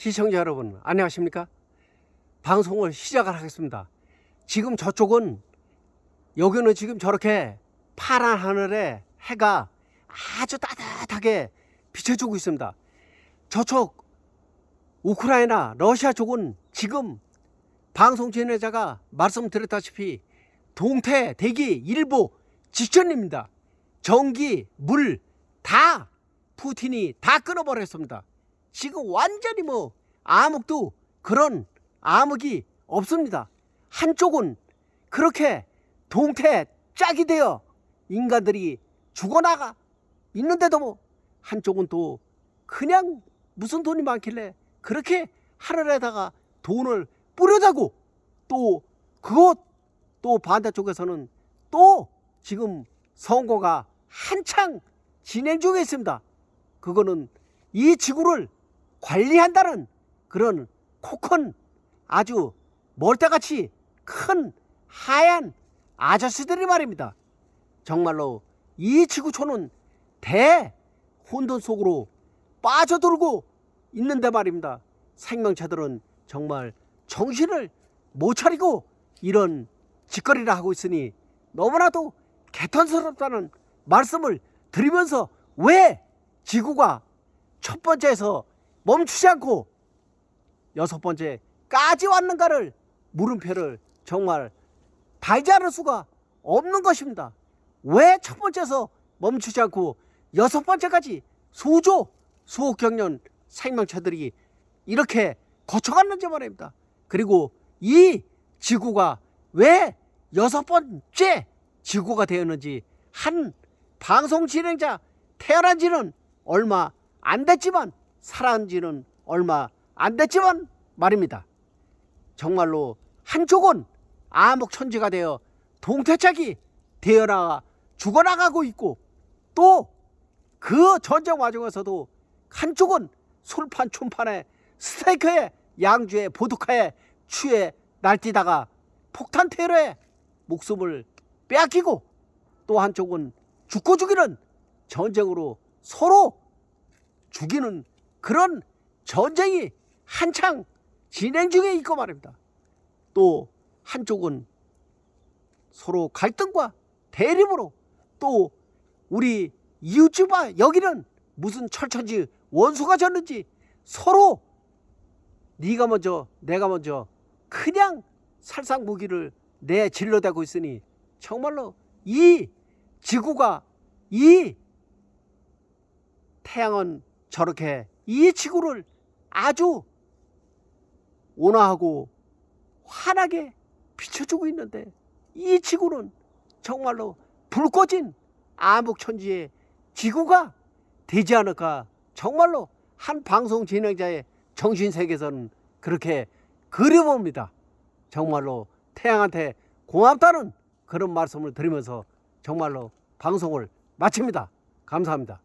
시청자 여러분 안녕하십니까? 방송을 시작을 하겠습니다. 지금 저쪽은 여기는 지금 저렇게 파란 하늘에 해가 아주 따뜻하게 비춰주고 있습니다. 저쪽 우크라이나 러시아 쪽은 지금 방송 진행자가 말씀드렸다시피 동태 대기 일보 직전입니다. 전기, 물 다 푸틴이 다 끊어버렸습니다. 지금 완전히 뭐 암흑도 그런 암흑이 없습니다. 한쪽은 그렇게 동태 짝이 되어 인간들이 죽어나가 있는데도 뭐 한쪽은 또 그냥 무슨 돈이 많길래 그렇게 하늘에다가 돈을 뿌려대고 또 그것 또 반대쪽에서는 또 지금 선거가 한창 진행 중에 있습니다. 그거는 이 지구를 관리한다는 그런 코큰 아주 멀때같이 큰 하얀 아저씨들이 말입니다. 정말로 이 지구촌은 대 혼돈 속으로 빠져들고 있는데 말입니다. 생명체들은 정말 정신을 못 차리고 이런 짓거리를 하고 있으니 너무나도 개탄스럽다는 말씀을 드리면서 왜 지구가 첫 번째에서 멈추지 않고 여섯 번째까지 왔는가를 물음표를 정말 달지 않을 수가 없는 것입니다. 왜 첫 번째에서 멈추지 않고 여섯 번째까지 수억 경년 생명체들이 이렇게 거쳐갔는지 말입니다. 그리고 이 지구가 왜 여섯 번째 지구가 되었는지 한 방송 진행자 태어난 지는 얼마 안 됐지만 살아난 지는 얼마 안 됐지만 말입니다. 정말로 한쪽은 암흑천지가 되어 동태짝이 되어나가 죽어나가고 있고 또 그 전쟁 과정에서도 한쪽은 술판 춤판에 스테이크에 양주에 보드카에 취해 날뛰다가 폭탄 테러에 목숨을 빼앗기고 또 한쪽은 죽고 죽이는 전쟁으로 서로 죽이는 그런 전쟁이 한창 진행 중에 있고 말입니다. 또 한쪽은 서로 갈등과 대립으로 또 우리 이웃집과 여기는 무슨 철천지 원수가 졌는지 서로 네가 먼저 내가 먼저 그냥 살상 무기를 내 질러대고 있으니 정말로 이 지구가 이 태양은 저렇게 이 지구를 아주 온화하고 환하게 비춰주고 있는데 이 지구는 정말로 불 꺼진 암흑천지의 지구가 되지 않을까 정말로 한 방송 진행자의 정신세계에서는 그렇게 그려봅니다. 정말로 태양한테 고맙다는 그런 말씀을 드리면서 정말로 방송을 마칩니다. 감사합니다.